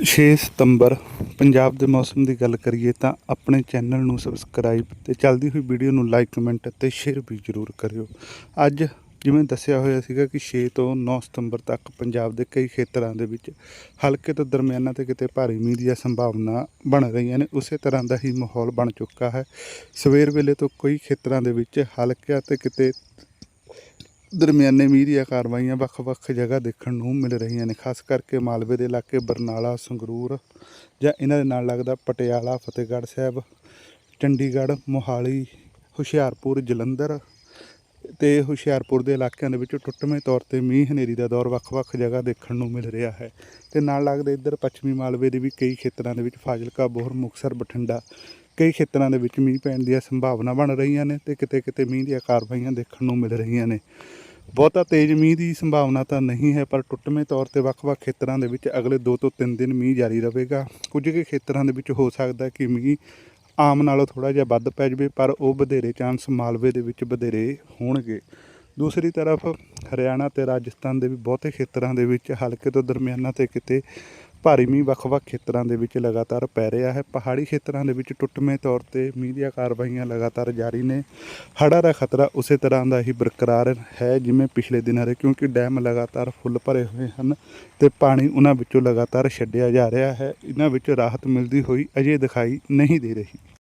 6 ਸਤੰਬਰ ਪੰਜਾਬ ਦੇ ਮੌਸਮ ਦੀ ਗੱਲ ਕਰੀਏ ਤਾਂ ਆਪਣੇ ਚੈਨਲ ਨੂੰ ਸਬਸਕ੍ਰਾਈਬ ਤੇ ਚੱਲਦੀ ਹੋਈ ਵੀਡੀਓ ਨੂੰ ਲਾਈਕ, ਕਮੈਂਟ ਅਤੇ ਸ਼ੇਅਰ ਵੀ ਜ਼ਰੂਰ ਕਰਿਓ। ਅੱਜ ਜਿਵੇਂ ਦੱਸਿਆ ਹੋਇਆ ਸੀਗਾ ਕਿ 6 ਤੋਂ 9 ਸਤੰਬਰ ਤੱਕ ਪੰਜਾਬ ਦੇ ਕਈ ਖੇਤਰਾਂ ਦੇ ਵਿੱਚ ਹਲਕੇ ਤੋਂ ਦਰਮਿਆਨਾ ਤੇ ਕਿਤੇ ਭਾਰੀ ਮੀਂਹ ਦੀਆਂ ਸੰਭਾਵਨਾ ਬਣ ਰਹੀਆਂ ਨੇ, ਉਸੇ ਤਰ੍ਹਾਂ ਦਾ ਹੀ ਮਾਹੌਲ ਬਣ ਚੁੱਕਾ ਹੈ। ਸਵੇਰ ਵੇਲੇ ਤੋਂ ਕਈ ਖੇਤਰਾਂ ਦੇ ਵਿੱਚ ਹਲਕਿਆ ਤੇ ਕਿਤੇ ਦਰਮਿਆਨੇ ਮੀਂਹ ਦੀਆਂ ਕਾਰਵਾਈਆਂ ਵੱਖ-ਵੱਖ ਜਗ੍ਹਾ ਦੇਖਣ ਨੂੰ ਮਿਲ ਰਹੀਆਂ ਨੇ, ਖਾਸ ਕਰਕੇ ਮਾਲਵੇ ਦੇ ਇਲਾਕੇ ਬਰਨਾਲਾ, ਸੰਗਰੂਰ ਜਾਂ ਇਹਨਾਂ ਦੇ ਨਾਲ ਲੱਗਦਾ ਪਟਿਆਲਾ, ਫਤਿਹਗੜ੍ਹ ਸਾਹਿਬ, ਚੰਡੀਗੜ੍ਹ, ਮੋਹਾਲੀ, ਹੁਸ਼ਿਆਰਪੁਰ, ਜਲੰਧਰ ਤੇ ਹੁਸ਼ਿਆਰਪੁਰ ਦੇ ਇਲਾਕਿਆਂ ਦੇ ਵਿੱਚ ਟੁੱਟਵੇਂ ਤੌਰ ਤੇ ਮੀਂਹ ਹਨੇਰੀ ਦਾ ਦੌਰ ਵੱਖ-ਵੱਖ ਜਗ੍ਹਾ ਦੇਖਣ ਨੂੰ ਮਿਲ ਰਿਹਾ ਹੈ ਤੇ ਨਾਲ ਲੱਗਦੇ ਇੱਧਰ ਪੱਛਮੀ ਮਾਲਵੇ ਦੇ ਵੀ ਕਈ ਖੇਤਰਾਂ ਦੇ ਵਿੱਚ ਫਾਜ਼ਿਲਕਾ, ਬੋਹਰ ਮੁਕਸਰ ਬਠਿੰਡਾ ਕਈ ਖੇਤਰਾਂ ਦੇ ਵਿੱਚ ਮੀਂਹ ਪੈਣ ਦੀਆਂ ਸੰਭਾਵਨਾ ਬਣ ਰਹੀਆਂ ਨੇ ਤੇ ਕਿਤੇ-ਕਿਤੇ ਮੀਂਹ ਦੀਆਂ ਕਾਰਵਾਈਆਂ ਦੇਖਣ ਨੂੰ ਮਿਲ ਰਹੀਆਂ ਨੇ। ਬਹੁਤਾ ਤੇਜ਼ ਮੀਂਹ ਦੀ ਸੰਭਾਵਨਾ ਤਾਂ ਨਹੀਂ ਹੈ, ਪਰ ਟੁੱਟਵੇਂ ਤੌਰ ਤੇ ਵੱਖ-ਵੱਖ ਖੇਤਰਾਂ ਦੇ ਵਿੱਚ ਅਗਲੇ 2 ਤੋਂ 3 ਦਿਨ ਮੀਂਹ ਜਾਰੀ ਰਹੇਗਾ। ਕੁਝ ਕੁ ਖੇਤਰਾਂ ਦੇ ਵਿੱਚ ਹੋ ਸਕਦਾ ਕਿ ਮੀਂਹ ਆਮ ਨਾਲੋਂ ਥੋੜਾ ਜਿਹਾ ਵੱਧ ਪੈ ਜਾਵੇ, ਪਰ ਉਹ ਵਧੇਰੇ ਚਾਂਸ ਮਾਲਵੇ ਦੇ ਵਿੱਚ ਵਧੇਰੇ ਹੋਣਗੇ। ਦੂਸਰੀ ਤਰਫ ਹਰਿਆਣਾ ਤੇ ਰਾਜਸਥਾਨ ਦੇ ਵੀ ਬਹੁਤੇ ਖੇਤਰਾਂ ਦੇ ਵਿੱਚ ਹਲਕੇ ਤੋਂ ਦਰਮਿਆਨਾ ਤੇ ਕਿਤੇ ਭਾਰੀ ਮੀਂਹ ਵੱਖ-ਵੱਖ ਖੇਤਰਾਂ ਦੇ ਵਿੱਚ ਲਗਾਤਾਰ ਪੈ ਰਿਹਾ ਹੈ। ਪਹਾੜੀ ਖੇਤਰਾਂ ਦੇ ਵਿੱਚ ਟੁੱਟਵੇਂ ਤੌਰ ਤੇ ਮੀਂਹ ਦੀਆਂ ਕਾਰਵਾਈਆਂ ਲਗਾਤਾਰ ਜਾਰੀ ਨੇ। ਹੜ੍ਹਾਂ ਦਾ ਖਤਰਾ ਉਸੇ ਤਰ੍ਹਾਂ ਦਾ ਹੀ ਬਰਕਰਾਰ ਹੈ ਜਿਵੇਂ ਪਿਛਲੇ ਦਿਨਾਂ ਦੇ, ਕਿਉਂਕਿ ਡੈਮ ਲਗਾਤਾਰ ਫੁੱਲ ਭਰੇ ਹੋਏ ਹਨ ਤੇ ਪਾਣੀ ਉਹਨਾਂ ਵਿੱਚੋਂ ਲਗਾਤਾਰ ਛੱਡਿਆ ਜਾ ਰਿਹਾ ਹੈ। ਇਹਨਾਂ ਵਿੱਚ ਰਾਹਤ ਮਿਲਦੀ ਹੋਈ ਅਜੇ ਦਿਖਾਈ ਨਹੀਂ ਦੇ ਰਹੀ।